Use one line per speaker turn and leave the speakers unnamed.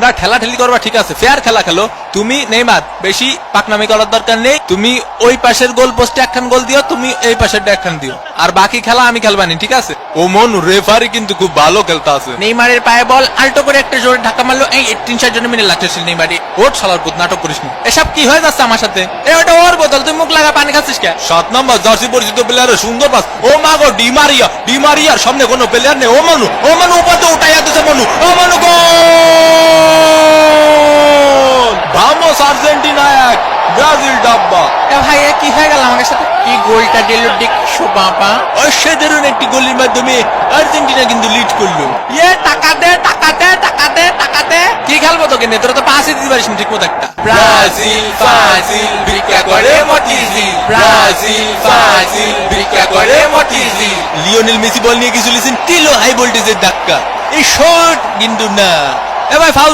তোমরা ঠেলা ঠেলি করবা ঠিক আছে। ফেয়ার খেলা খেলো। তুমি নেইমার বেশি পাকনামি করার দরকার নেই। তুমি ওই পাশের গোল পোস্টে একখান গোল দিও তুমি এই পাশের একখান দিও। আর বাকি খেলা আমি খেলবানি ঠিক আছে? ও মন রেফারি কিন্তু খুব ভালো খেলতে আছে। নেইমারের পায়ে বল আল্টো করে একটা জোরে ধাক্কা মারলো। এই তিন চার জনের মিনিট লাগতেছিল নেইমারি। ওর শালার পুত নাটক করিস না। এসব কি হয়ে যাচ্ছে আমার সাথে? এ ওটা ওর বোতল তুই মুখ লাগা পানি খাচ্ছিস কে? সাত নম্বর জার্সি পরিচিত প্লেয়ারের সুন্দর পাস ও মা গো ডিমারিয়া ডিমারিয়ার সামনে কোনো প্লেয়ার নেই। ও মানু ও মানু উপাতে উঠাইয়া দিছে মানু। ও মানু গোল ভামোস আর্জেন্টিনা এক ব্রাজিল ডাব্বা
এ ভাই এ কি হয়ে গেল আমাদের সাথে? কি গোলটা দিল দেখছ বাবা?
অসাধারণ একটি গোলের মাধ্যমে আর্জেন্টিনা কিন্তু লিড করল।
ইয়ে টাকা দে টাকা দে টাকা দে টাকা দে।
কি খেলব তোকে নে? তোরা তো পাশে দিতে পারিস ঠিক মতো একটা।
ব্রাজিল, ব্রাজিল, ভিক্ষা করে। ব্রাজিল, ব্রাজিল, ভিক্ষা করে।
লিওনেল মেসি বল নিয়ে কিছু লিসেন তিলো হাই ভোল্টেজের ধাক্কা। এই শট কিন্তু না। এবার ফাউল